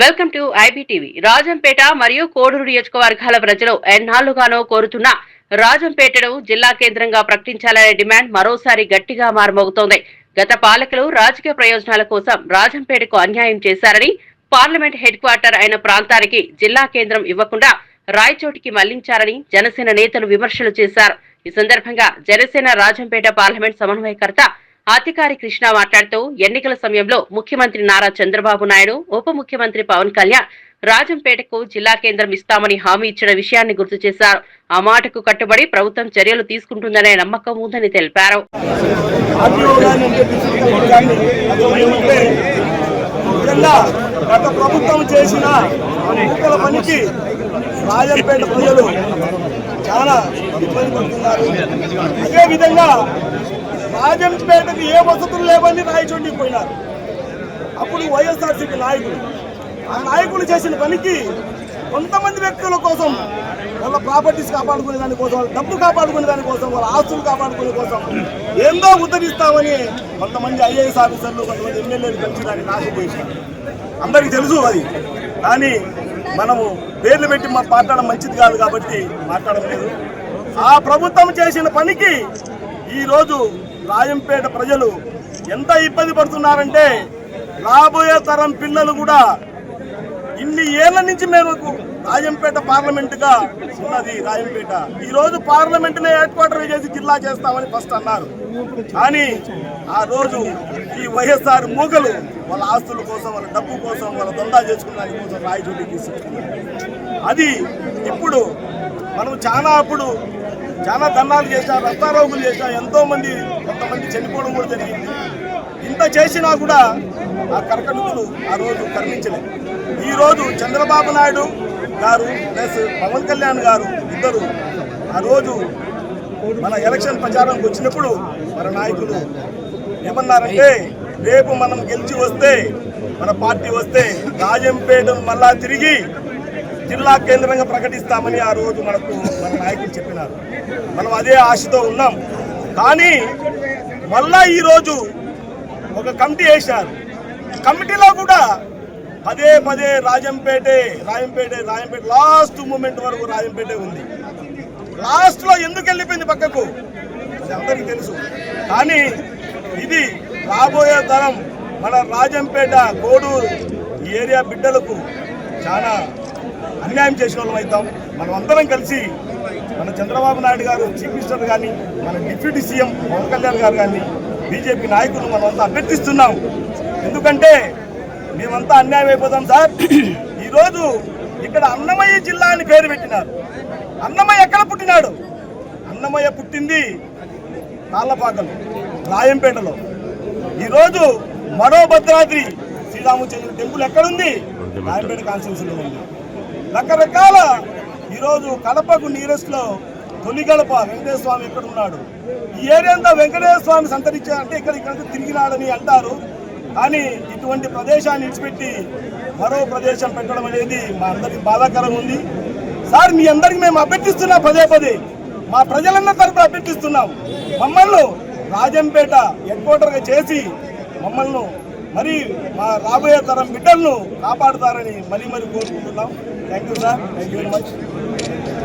Welcome to IBTV. Rajampet మరియు కోడూరు నియోజకవర్గాల ప్రజలు ఎన్నాళ్ళుగానో కోరుతున్న రాజంపేటను జిల్లా కేంద్రంగా ప్రకటించాలనే డిమాండ్ మరోసారి గట్టిగా మారుమోగుతోంది. గత పాలకులు రాజకీయ ప్రయోజనాల కోసం రాజంపేటకు అన్యాయం చేశారని పార్లమెంట్ హెడ్ క్వార్టర్ అయిన ప్రాంతానికి జిల్లా కేంద్రం ఇవ్వకుండా రాయచోటికి మళ్ళించారని జనసేన నేతలు విమర్శలు చేశారు. ఈ సందర్భంగా జనసేన రాజంపేట పార్లమెంట్ సమన్వయకర్త అధికారి కృష్ణ మాట్లాడుతూ ఎన్నికల సమయంలో ముఖ్యమంత్రి నారా చంద్రబాబు నాయుడు ఉప ముఖ్యమంత్రి పవన్ కళ్యాణ్ రాజంపేటకు జిల్లా కేంద్రం ఇస్తామని హామీ ఇచ్చిన విషయాన్ని గుర్తు చేశారు. ఆ మాటకు కట్టుబడి ప్రభుత్వం చర్యలు తీసుకుంటుందనే నమ్మకం ఉందని తెలిపారు. గత ప్రభుత్వం చేసిన ఎన్నికల పనికి రాజంపేట ప్రజలు చాలా ఇబ్బంది పడుతున్నారు. అదేవిధంగా రాజంపేటకు ఏ వసతులు లేవని రాయచోటికి పోయినారు. అప్పుడు వైఎస్ఆర్సీపీ నాయకులు. ఆ నాయకులు చేసిన పనికి కొంతమంది వ్యక్తుల కోసం వాళ్ళ ప్రాపర్టీస్ కాపాడుకునే దానికోసం వాళ్ళ డబ్బు కాపాడుకునే దానికోసం వాళ్ళ ఆస్తులు కాపాడుకునే కోసం ఏందో ఉద్ధరిస్తామని కొంతమంది ఐఏఎస్ ఆఫీసర్లు కొంతమంది ఎమ్మెల్యేలు కలిసి దాన్ని నాశపోయించారు అందరికీ తెలుసు అది. కానీ మనము పేర్లు పెట్టి మా మాట్లాడడం మంచిది కాదు కాబట్టి మాట్లాడడం లేదు. ఆ ప్రభుత్వం చేసిన పనికి ఈరోజు రాజంపేట ప్రజలు ఎంత ఇబ్బంది పడుతున్నారంటే రాబోయే తరం పిల్లలు కూడా ఇన్ని ఏళ్ళ నుంచి మేము రాజంపేట పార్లమెంట్గా ఉన్నది రాజంపేట ఈ రోజు పార్లమెంట్ నే హెడ్ క్వార్టర్ చేసి జిల్లా చేస్తామని ఫస్ట్ అన్నారు. కానీ ఆ రోజు ఈ వైఎస్ఆర్ మూగలు వాళ్ళ ఆస్తుల కోసం వాళ్ళ డబ్బు కోసం వాళ్ళ దొందా చేసుకున్న కోసం రాయచోటి తీసుకున్నారు అది ఇప్పుడు మనం చాలా అప్పుడు చాలా దండాలు చేశారు రక్తారోగులు చేశారు ఎంతో మంది కొంతమంది చనిపోవడం కూడా జరిగింది. ఇంత చేసినా కూడా ఆ కరకడుకులు ఆ రోజు కరుణించలేదు. ఈరోజు చంద్రబాబు నాయుడు గారు ప్లస్ పవన్ కళ్యాణ్ గారు ఇద్దరు ఆ రోజు మన ఎలక్షన్ ప్రచారంకి వచ్చినప్పుడు మన నాయకులు ఏమన్నారంటే రేపు మనం గెలిచి వస్తే మన పార్టీ వస్తే రాజంపేటను మళ్ళా తిరిగి జిల్లా కేంద్రంగా ప్రకటిస్తామని ఆ రోజు మనకు మన నాయకులు చెప్పినారు. మనం అదే ఆశతో ఉన్నాం. కానీ మళ్ళా ఈరోజు ఒక కమిటీ వేశారు. కమిటీలో కూడా పదే పదే రాజంపేటే రాయంపేటే రాజంపేట లాస్ట్ మూమెంట్ వరకు రాజంపేటే ఉంది. లాస్ట్లో ఎందుకు వెళ్ళిపోయింది పక్కకు? అది అందరికీ తెలుసు. కానీ ఇది రాబోయే తరం మన రాజంపేట కోడూరు ఈ ఏరియా బిడ్డలకు చాలా అన్యాయం చేసిన వాళ్ళం అవుతాం. మనం అందరం కలిసి మన చంద్రబాబు నాయుడు గారు చీఫ్ మినిస్టర్ కానీ మన డిప్యూటీ సీఎం పవన్ కళ్యాణ్ గారు కానీ బీజేపీ నాయకులు మనం అంతా అభ్యర్థిస్తున్నాం. ఎందుకంటే మేమంతా అన్యాయం అయిపోతాం సార్. ఈరోజు ఇక్కడ అన్నమయ్య జిల్లా అని పేరు పెట్టినారు. అన్నమయ్య ఎక్కడ పుట్టినాడు? అన్నమయ్య పుట్టింది తాళ్ళపాకలు రాయంపేటలో. ఈరోజు మరో భద్రాద్రి శ్రీరామచంద్ర టెంపుల్ ఎక్కడుంది? రాయంపేట కాన్స్టిట్యూన్సీలో ఉంది. రకరకాల ఈరోజు కడపకు నీరెస్ట్లో తొలి గడప వెంకటేశ్వర స్వామి ఇక్కడ ఉన్నాడు. ఈ ఏరియా వెంకటేశ్వర స్వామి సంతరించారంటే ఇక్కడ ఇక్కడ తిరిగినాడని అంటారు. కానీ ఇటువంటి ప్రదేశాన్ని ఇచ్చిపెట్టి మరో ప్రదేశం పెట్టడం అనేది మా అందరికి బాధాకరంగా ఉంది. సార్ మీ అందరికి మేము అభ్యర్థిస్తున్నాం పదే పదే. మా ప్రజలందరి తరపున అభ్యర్థిస్తున్నాం. మమ్మల్ని రాజంపేట హెడ్ క్వార్టర్గా చేసి మమ్మల్ని మరి మా రాబోయే తరం బిడ్డలను కాపాడుతారని మరీ మరీ కోరుకుంటున్నాం. Thank you sir thank you very much